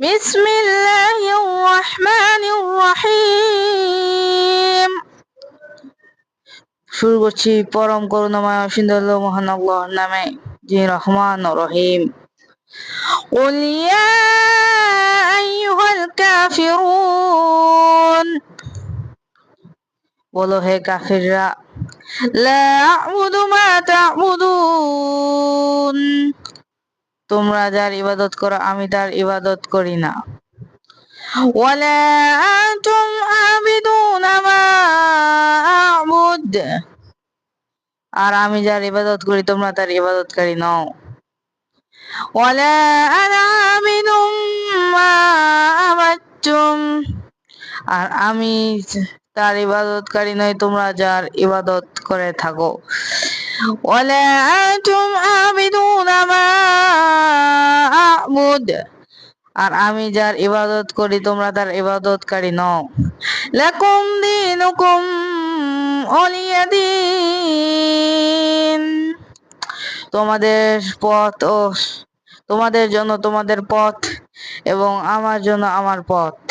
بسم الله الرحمن الرحيم শুরু করছি পরম করুণাময় অসিন্দল মহান আল্লাহর নামে যিনি রহমান ও রহিম قل يا أيها الكافرون বলো হে কাফিররা লা আ'বুদু মা তা'বুদুন তোমরা যার ইবাদত করো, আমি তার ইবাদত করি না। আর আমি যার ইবাদত করি, তোমরা তার ইবাদতকারী নও। আর আমি তার ইবাদতকারী নই, তোমরা যার ইবাদত করে থাকো। আবিদুনা মা আ'বুদ আর আমি যার ইবাদত করি, তোমরা তার ইবাদতকারী নও। লাকুম দীনুকুম অলিয়া দিন। তোমাদের পথ ও তোমাদের জন্য তোমাদের পথ এবং আমার জন্য আমার পথ।